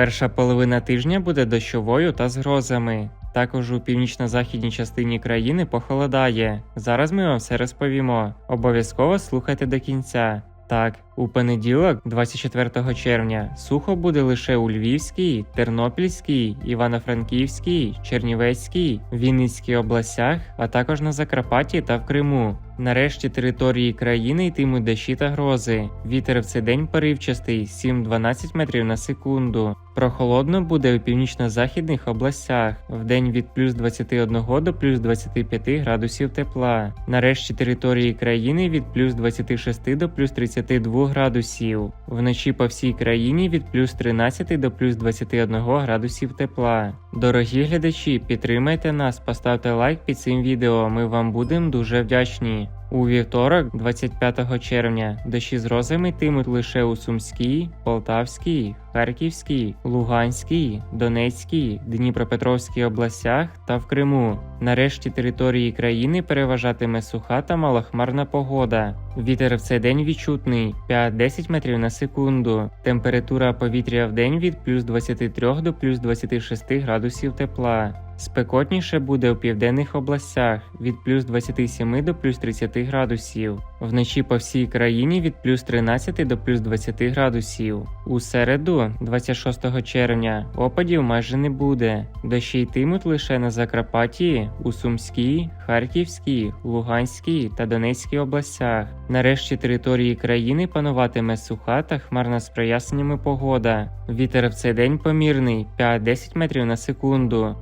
Перша половина тижня буде дощовою та з грозами. Також у північно-західній частині країни похолодає. Зараз ми вам все розповімо. Обов'язково слухайте до кінця. Так, у понеділок, 24 червня, сухо буде лише у Львівській, Тернопільській, Івано-Франківській, Чернівецькій, Вінницькій областях, а також на Закарпатті та в Криму. Нарешті території країни йтимуть дощі та грози. Вітер в цей день поривчастий 7-12 метрів на секунду. Прохолодно буде у північно-західних областях, вдень від плюс 21 до плюс 25 градусів тепла. Нарешті території країни від плюс 26 до плюс 32 градусів. Вночі по всій країні від плюс 13 до плюс 21 градусів тепла. Дорогі глядачі, підтримайте нас, поставте лайк під цим відео. Ми вам будемо дуже вдячні. У вівторок, 25 червня, дощі з грозами йтимуть лише у Сумській, Полтавській, Харківській, Луганській, Донецькій, Дніпропетровській областях та в Криму. Нарешті території країни переважатиме суха та малохмарна погода. Вітер в цей день відчутний 5-10 метрів на секунду. Температура повітря в день від плюс 23 до плюс 26 градусів тепла. Спекотніше буде у південних областях від плюс 27 до плюс 30 градусів. Вночі по всій країні від плюс 13 до плюс 20 градусів. У середу, 26 червня, опадів майже не буде. Дощі йтимуть лише на Закарпатті, у Сумській, Харківській, Луганській та Донецькій областях. Нарешті території країни пануватиме суха та хмарна з проясненнями погода. Вітер в цей день помірний 5-10 метрів на секунду.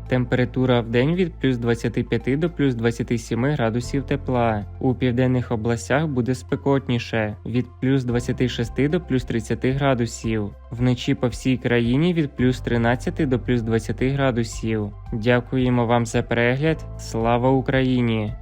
Температура в день від плюс 25 до плюс 27 градусів тепла. У південних областях буде спекотніше від плюс 26 до плюс 30 градусів. Вночі по всій країні від плюс 13 до плюс 20 градусів. Дякуємо вам за перегляд. Слава Україні!